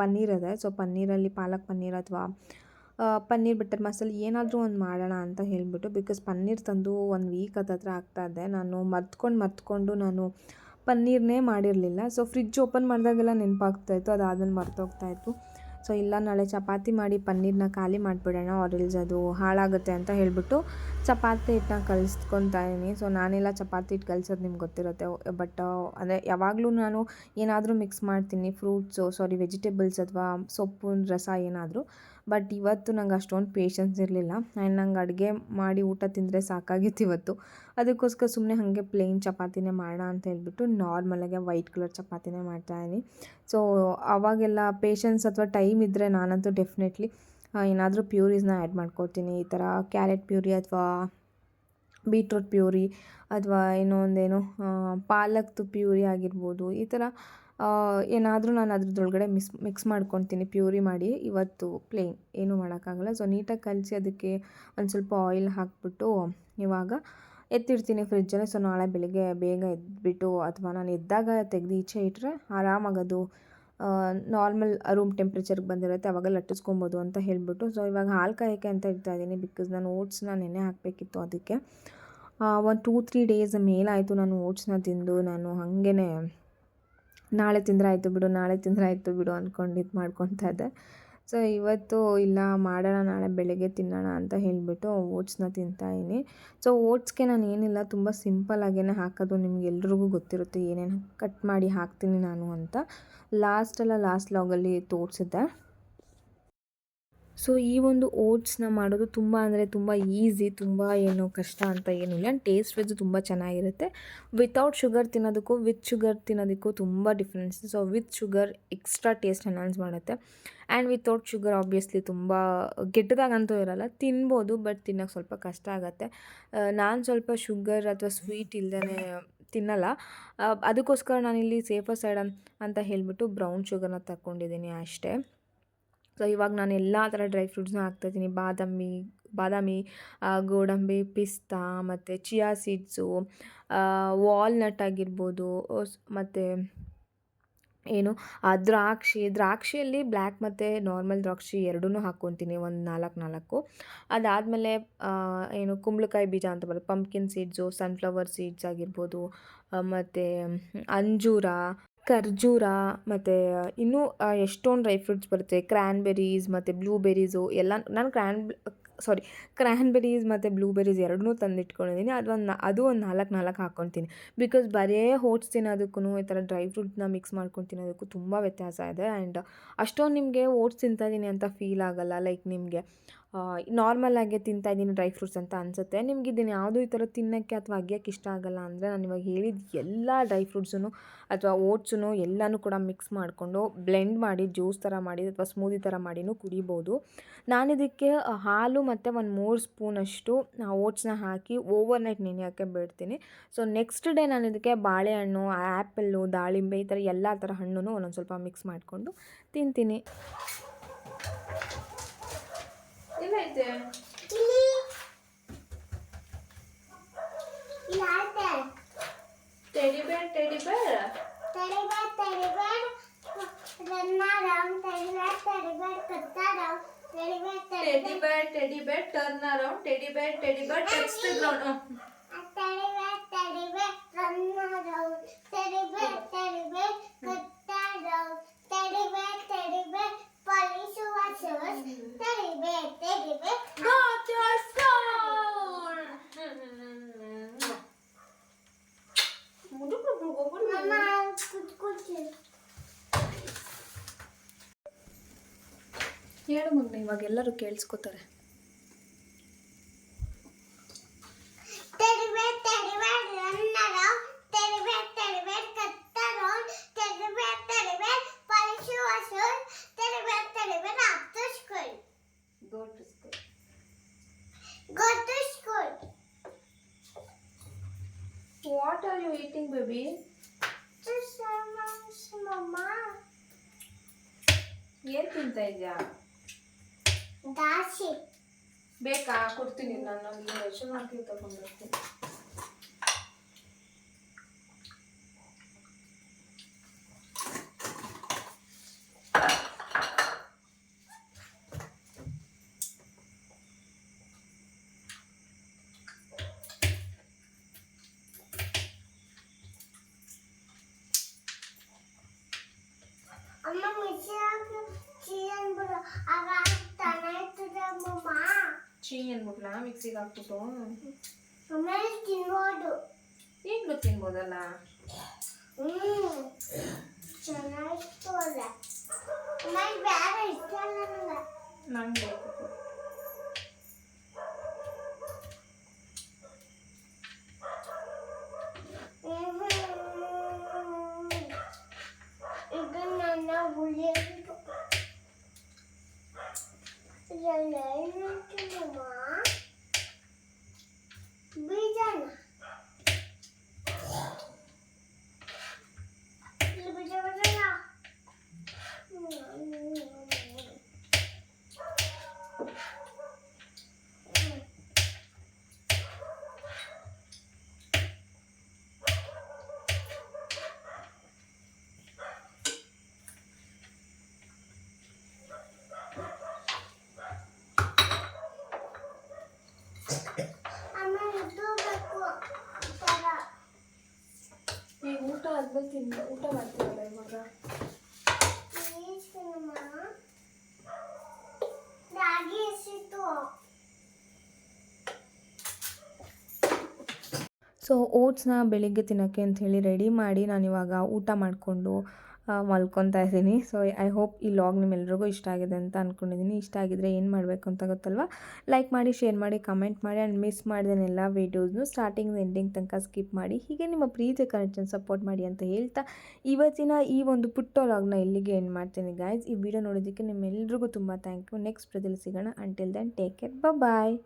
ಪನ್ನೀರ್ ಇದೆ ಸೊ ಪನ್ನೀರಲ್ಲಿ ಪಾಲಕ್ ಪನ್ನೀರ್ ಅಥವಾ ಪನ್ನೀರ್ ಬಟರ್ ಮಸಾಲೆ ಏನಾದರೂ ಒಂದು ಮಾಡೋಣ ಅಂತ ಹೇಳಿಬಿಟ್ಟು ಬಿಕಾಸ್ ಪನ್ನೀರ್ ತಂದು ಒಂದು ವೀಕ್ ಹತ್ರ ಆಗ್ತಾ ಇದ್ದೆ ನಾನು ಮರ್ತ್ಕೊಂಡು ಮರ್ತ್ಕೊಂಡು ನಾನು ಪನ್ನೀರ್ನೇ ಮಾಡಿರಲಿಲ್ಲ. ಸೊ ಫ್ರಿಜ್ ಓಪನ್ ಮಾಡಿದಾಗೆಲ್ಲ ನೆನಪಾಗ್ತಾಯಿತ್ತು ಅದಾದಮೇಲೆ ಮರ್ತೋಗ್ತಾಯಿತ್ತು ಸೊ ಇಲ್ಲ, ನಾಳೆ ಚಪಾತಿ ಮಾಡಿ ಪನ್ನೀರನ್ನ ಖಾಲಿ ಮಾಡಿಬಿಡೋಣ ಆರಿಲ್ಸ್ ಅದು ಹಾಳಾಗುತ್ತೆ ಅಂತ ಹೇಳಿಬಿಟ್ಟು ಚಪಾತಿ ಹಿಟ್ಟನ್ನ ಕಲಿಸ್ಕೊತಾ ಇದ್ದೀನಿ. ಸೊ ನಾನೆಲ್ಲ ಚಪಾತಿ ಹಿಟ್ಟು ಕಲಿಸೋದು ನಿಮ್ಗೆ ಗೊತ್ತಿರುತ್ತೆ. ಬಟ್ ಅಂದರೆ ಯಾವಾಗಲೂ ನಾನು ಏನಾದರೂ ಮಿಕ್ಸ್ ಮಾಡ್ತೀನಿ ಫ್ರೂಟ್ಸು ಸಾರಿ ವೆಜಿಟೇಬಲ್ಸ್ ಅಥವಾ ಸೊಪ್ಪು, ರಸ ಏನಾದರೂ. ಬಟ್ ಇವತ್ತು ನಂಗೆ ಅಷ್ಟೊಂದು ಪೇಷನ್ಸ್ ಇರಲಿಲ್ಲ. ಆ್ಯಂಡ್ ನಂಗೆ ಅಡುಗೆ ಮಾಡಿ ಊಟ ತಿಂದರೆ ಸಾಕಾಗಿತ್ತು ಇವತ್ತು. ಅದಕ್ಕೋಸ್ಕರ ಸುಮ್ಮನೆ ಹಾಗೆ ಪ್ಲೇನ್ ಚಪಾತಿನೇ ಮಾಡೋಣ ಅಂತ ಹೇಳ್ಬಿಟ್ಟು ನಾರ್ಮಲಾಗೆ ವೈಟ್ ಕಲರ್ ಚಪಾತಿನೇ ಮಾಡ್ತಾಯಿದ್ದೀನಿ ಸೊ ಅವಾಗೆಲ್ಲ ಪೇಷನ್ಸ್ ಅಥವಾ ಟೈಮ್ ಇದ್ದರೆ ನಾನಂತೂ ಡೆಫಿನೆಟ್ಲಿ ಏನಾದರೂ ಪ್ಯೂರೀಸ್ನ ಆ್ಯಡ್ ಮಾಡ್ಕೋತೀನಿ. ಈ ಥರ ಕ್ಯಾರೆಟ್ ಪ್ಯೂರಿ ಅಥವಾ ಬೀಟ್ರೂಟ್ ಪ್ಯೂರಿ ಅಥವಾ ಏನೋ ಇನ್ನೊಂದೇನು ಪಾಲಕ್ದು ಪ್ಯೂರಿ ಆಗಿರ್ಬೋದು. ಈ ಥರ ಏನಾದರೂ ನಾನು ಅದ್ರದ್ದೊಳಗಡೆ ಮಿಸ್ ಮಿಕ್ಸ್ ಮಾಡ್ಕೊತೀನಿ, ಪ್ಯೂರಿ ಮಾಡಿ. ಇವತ್ತು ಪ್ಲೇನ್ ಏನೂ ಮಾಡೋಕ್ಕಾಗಲ್ಲ. ಸೊ ನೀಟಾಗಿ ಕಲಸಿ ಅದಕ್ಕೆ ಒಂದು ಸ್ವಲ್ಪ ಆಯಿಲ್ ಹಾಕಿಬಿಟ್ಟು ಇವಾಗ ಎತ್ತಿಡ್ತೀನಿ ಫ್ರಿಜ್ಜಲ್ಲಿ ಸೊ ನಾಳೆ ಬೆಳಿಗ್ಗೆ ಬೇಗ ಎದ್ಬಿಟ್ಟು ಅಥವಾ ನಾನು ಎದ್ದಾಗ ತೆಗೆದು ಈಚೆ ಇಟ್ಟರೆ ಆರಾಮಾಗಿ ಅದು ನಾರ್ಮಲ್ ರೂಮ್ ಟೆಂಪ್ರೇಚರ್ಗೆ ಬಂದಿರುತ್ತೆ, ಅವಾಗ ಲಟ್ಟಿಸ್ಕೊಬೋದು ಅಂತ ಹೇಳಿಬಿಟ್ಟು. ಸೊ ಇವಾಗ ಹಾಲು ಕಾಯೋಕ್ಕೆ ಅಂತ ಇಡ್ತಾಯಿದ್ದೀನಿ ಬಿಕಾಸ್ ನಾನು ಓಟ್ಸ್ನ ನೆನೆ ಹಾಕಬೇಕಿತ್ತು ಅದಕ್ಕೆ. ಒಂದು ಟೂ ತ್ರೀ ಡೇಸ್ ಮೇಲಾಯಿತು ನಾನು ಓಟ್ಸ್ನ ತಿಂದು. ನಾನು ಹಾಗೇ ನಾಳೆ ತಿಂದರೆ ಆಯಿತು ಬಿಡು, ನಾಳೆ ತಿಂದರೆ ಆಯಿತು ಬಿಡು ಅಂದ್ಕೊಂಡು ಇದು ಮಾಡ್ಕೊತಾ ಇದ್ದೆ. ಸೊ ಇವತ್ತು ಇಲ್ಲ, ಮಾಡೋಣ, ನಾಳೆ ಬೆಳಗ್ಗೆ ತಿನ್ನೋಣ ಅಂತ ಹೇಳಿಬಿಟ್ಟು ಓಟ್ಸ್ನ ತಿಂತಾಯಿನಿ ಸೊ ಓಟ್ಸ್ಗೆ ನಾನು ಏನಿಲ್ಲ, ತುಂಬ ಸಿಂಪಲ್ಲಾಗೇ ಹಾಕೋದು. ನಿಮಗೆಲ್ರಿಗೂ ಗೊತ್ತಿರುತ್ತೆ ಏನೇನು ಕಟ್ ಮಾಡಿ ಹಾಕ್ತೀನಿ ನಾನು ಅಂತ. ಲಾಸ್ಟೆಲ್ಲ ಲಾಸ್ಟ್ ಲಾಗಲ್ಲಿ ತೋರಿಸಿದ್ದೆ. ಸೊ ಈ ಒಂದು ಓಟ್ಸ್ನ ಮಾಡೋದು ತುಂಬ ಅಂದರೆ ತುಂಬ ಈಸಿ ತುಂಬ ಏನು ಕಷ್ಟ ಅಂತ ಏನಿಲ್ಲ ಆ್ಯಂಡ್ ಟೇಸ್ಟ್ ವೈಸು ತುಂಬ ಚೆನ್ನಾಗಿರುತ್ತೆ. ವಿತೌಟ್ ಶುಗರ್ ತಿನ್ನೋದಕ್ಕೂ ವಿತ್ ಶುಗರ್ ತಿನ್ನೋದಕ್ಕೂ ತುಂಬ difference so with sugar extra taste announce ಮಾಡುತ್ತೆ. ಆ್ಯಂಡ್ ವಿತೌಟ್ ಶುಗರ್ ಆಬ್ವಿಯಸ್ಲಿ ತುಂಬ ಕೆಟ್ಟದಾಗಂತೂ ಇರೋಲ್ಲ. ತಿನ್ಬೋದು ಬಟ್ ತಿನ್ನೋಕ್ಕೆ ಸ್ವಲ್ಪ ಕಷ್ಟ ಆಗುತ್ತೆ. ನಾನು ಸ್ವಲ್ಪ ಶುಗರ್ ಅಥವಾ ಸ್ವೀಟ್ ಇಲ್ಲದೇ ತಿನ್ನಲ್ಲ. ಅದಕ್ಕೋಸ್ಕರ ನಾನಿಲ್ಲಿ ಸೇಫರ್ ಸೈಡ್ ಅಂತ ಹೇಳಿಬಿಟ್ಟು ಬ್ರೌನ್ ಶುಗರ್ನ ತಗೊಂಡಿದ್ದೀನಿ ಅಷ್ಟೇ. ಸೊ ಇವಾಗ ನಾನು ಎಲ್ಲ ಥರ ಡ್ರೈ ಫ್ರೂಟ್ಸ್ನ ಹಾಕ್ತಾಯಿದ್ದೀನಿ ಬಾದಾಮಿ ಬಾದಾಮಿ ಗೋಡಂಬಿ, ಪಿಸ್ತಾ, ಮತ್ತು ಚಿಯಾ ಸೀಡ್ಸು ವಾಲ್ನಟ್ ಆಗಿರ್ಬೋದು ಮತ್ತು ಏನು ದ್ರಾಕ್ಷಿ. ದ್ರಾಕ್ಷಿಯಲ್ಲಿ ಬ್ಲ್ಯಾಕ್ ಮತ್ತು ನಾರ್ಮಲ್ ದ್ರಾಕ್ಷಿ ಎರಡೂ ಹಾಕ್ಕೊತೀನಿ, ಒಂದು ನಾಲ್ಕು ನಾಲ್ಕು. ಅದಾದಮೇಲೆ ಏನು, ಕುಂಬಳಕಾಯಿ ಬೀಜ ಅಂತ ಬರುತ್ತೆ. ಪಂಪ್ಕಿನ್ ಸೀಡ್ಸು ಸನ್ಫ್ಲವರ್ ಸೀಡ್ಸ್ ಆಗಿರ್ಬೋದು ಮತ್ತು ಅಂಜೂರ. ಖರ್ಜೂರ ಮತ್ತು ಇನ್ನೂ ಎಷ್ಟೊಂದು ಡ್ರೈ ಫ್ರೂಟ್ಸ್ ಬರುತ್ತೆ. ಕ್ರ್ಯಾನ್ಬೆರೀಸ್ ಮತ್ತು ಬ್ಲೂಬೆರೀಸು ಎಲ್ಲ, ನಾನು ಕ್ರ್ಯಾನ್ ಸಾರಿ ಕ್ರ್ಯಾನ್ಬೆರೀಸ್ ಮತ್ತು ಬ್ಲೂಬೆರೀಸ್ ಎರಡನ್ನೂ ತಂದಿಟ್ಕೊಂಡಿದ್ದೀನಿ ಅದೊಂದು ಅದು ಒಂದು ನಾಲ್ಕು ನಾಲ್ಕು ಹಾಕ್ಕೊತೀನಿ ಬಿಕಾಸ್ ಬರೇ ಓಟ್ಸ್ ತಿನ್ನೋದಕ್ಕೂ ಈ ಥರ ಡ್ರೈ ಫ್ರೂಟ್ನ ಮಿಕ್ಸ್ ಮಾಡ್ಕೊಂಡು ತಿನ್ನೋದಕ್ಕೂ ತುಂಬ ವ್ಯತ್ಯಾಸ ಇದೆ. ಆ್ಯಂಡ್ ಅಷ್ಟೊಂದು ನಿಮಗೆ ಓಟ್ಸ್ ತಿಂತಾಯಿದ್ದೀನಿ ಅಂತ ಫೀಲ್ ಆಗೋಲ್ಲ ಲೈಕ್ ನಿಮಗೆ. ನಾರ್ಮಲಾಗೆ ತಿಂತಾ ಇದ್ದೀನಿ ಡ್ರೈ ಫ್ರೂಟ್ಸ್ ಅಂತ ಅನಿಸುತ್ತೆ. ನಿಮ್ಗೆ ಇದನ್ನು ಯಾವುದೂ ಈ ಥರ ತಿನ್ನೋಕ್ಕೆ ಅಥವಾ ಅಗಿಯೋಕ್ಕೆ ಇಷ್ಟ ಆಗಲ್ಲ ಅಂದರೆ ನಾನು ಇವಾಗ ಹೇಳಿದ ಎಲ್ಲ ಡ್ರೈ ಫ್ರೂಟ್ಸೂ ಅಥವಾ ಓಟ್ಸೂ ಎಲ್ಲನೂ ಕೂಡ ಮಿಕ್ಸ್ ಮಾಡಿಕೊಂಡು ಬ್ಲೆಂಡ್ ಮಾಡಿ ಜ್ಯೂಸ್ ಥರ ಮಾಡಿ ಅಥವಾ ಸ್ಮೂದಿ ಥರ ಮಾಡಿನೂ ಕುಡಿಬೋದು. ನಾನಿದಕ್ಕೆ ಹಾಲು ಮತ್ತು ಒಂದು ಮೂರು ಸ್ಪೂನಷ್ಟು ಓಟ್ಸ್ನ ಹಾಕಿ ಓವರ್ ನೈಟ್ ನೆನೆಯೋಕ್ಕೆ ಬಿಡ್ತೀನಿ. ಸೊ ನೆಕ್ಸ್ಟ್ ಡೇ ನಾನು ಇದಕ್ಕೆ ಬಾಳೆಹಣ್ಣು ಆ್ಯಪಲ್ಲು ದಾಳಿಂಬೆ ಈ ಥರ ಎಲ್ಲ ಥರ ಹಣ್ಣು ಒಂದೊಂದು ಸ್ವಲ್ಪ ಮಿಕ್ಸ್ ಮಾಡಿಕೊಂಡು ತಿಂತೀನಿ.
খাইতে teddy bear teddy bear teddy bear teddy bear Ranna round teddy bear teddy bear करता round teddy bear teddy bear teddy bear
turn around teddy bear teddy
bear touch the
ground teddy bear
touch the ground got your
soul ಮುಡುಕು ಮುಡುಕು
ಹೇಳು ಮುಂದೆ ಇವಾಗ
ಎಲ್ಲರೂ ಕೇಳಿಸ್ಕೊತಾರೆ. ಇದ್ಯಾ.
ಬೇಕಾ? ಕೊಡ್ತೀನಿ ನಾನು ಒಂದು ರೇಷನ್ ಹಾಕಿ ತಗೊಂಡ್ಬರ್ತೀನಿ ಹಾಕ್ಬಿಟ್ಟು
ಆಮೇಲೆ ತಿನ್ಬೋದು
ಈಗಲೂ ತಿನ್ಬೋದಲ್ಲ
ಹ್ಮ್ ಚೆನ್ನಾಗಿತ್ತು ಅಲ್ಲ ಆಮೇಲೆ ಬೇರೆ ಇಷ್ಟ ಅಲ್ಲ ನನಗೆ
ನಂಗೆ ಬೇಕು
ಇದು ನನ್ನ ಉಳಿಯೋದು ಇದೆಲ್ಲ ಏನಂತೀನಮ್ಮ ಬೀಜನ ಇಲ್ಲಿ ಬೀಜ ಬರಲ್ಲ ಆಮೇಲೆ ಇದು ಬೇಕು ಈ ಥರ
ಈಗ ಊಟ ಆದ್ಮೇಲೆ ತಿನ್ ಊಟ ಮಾಡ್ತೀವಲ್ಲ ಇವಾಗ?
ಸೊ ಓಟ್ಸ್ನ ಬೆಳಿಗ್ಗೆ ತಿನ್ನೋಕ್ಕೆ ಅಂತ ಹೇಳಿ ರೆಡಿ ಮಾಡಿ ನಾನಿವಾಗ ಊಟ ಮಾಡಿಕೊಂಡು ಮಲ್ಕೊತಾ ಇದ್ದೀನಿ. ಸೊ ಐ ಹೋಪ್ ಈ ಲಾಗ್ ನಿಮ್ಮೆಲ್ರಿಗೂ ಇಷ್ಟ ಆಗಿದೆ ಅಂತ ಅಂದ್ಕೊಂಡಿದ್ದೀನಿ ಇಷ್ಟ ಆಗಿದ್ರೆ ಏನು ಮಾಡಬೇಕು ಅಂತ ಗೊತ್ತಲ್ವ? ಲೈಕ್ ಮಾಡಿ ಶೇರ್ ಮಾಡಿ ಕಮೆಂಟ್ ಮಾಡಿ ಆ್ಯಂಡ್ ಮಿಸ್ ಮಾಡಿದೆನೆಲ್ಲ ವೀಡಿಯೋಸ್ನು ಸ್ಟಾರ್ಟಿಂಗ್ ಎಂಡಿಂಗ್ ತನಕ ಸ್ಕಿಪ್ ಮಾಡಿ, ಹೀಗೆ ನಿಮ್ಮ ಪ್ರೀತಿ ಕನೆಕ್ಷನ್ ಸಪೋರ್ಟ್ ಮಾಡಿ ಅಂತ ಹೇಳ್ತಾ ಇವತ್ತಿನ ಈ ಒಂದು ಪುಟ್ಟ ಲಾಗ್ನ ಇಲ್ಲಿಗೆ ಎಂಡ್ ಮಾಡ್ತೀನಿ ಗಾಯ್ಸ್ ಈ ವಿಡಿಯೋ ನೋಡೋದಕ್ಕೆ ನಿಮ್ಮೆಲ್ರಿಗೂ ತುಂಬ ಥ್ಯಾಂಕ್ ಯು ನೆಕ್ಸ್ಟ್ ಪ್ರತಿಲಿ ಸಿಗೋಣ. Until then take care bye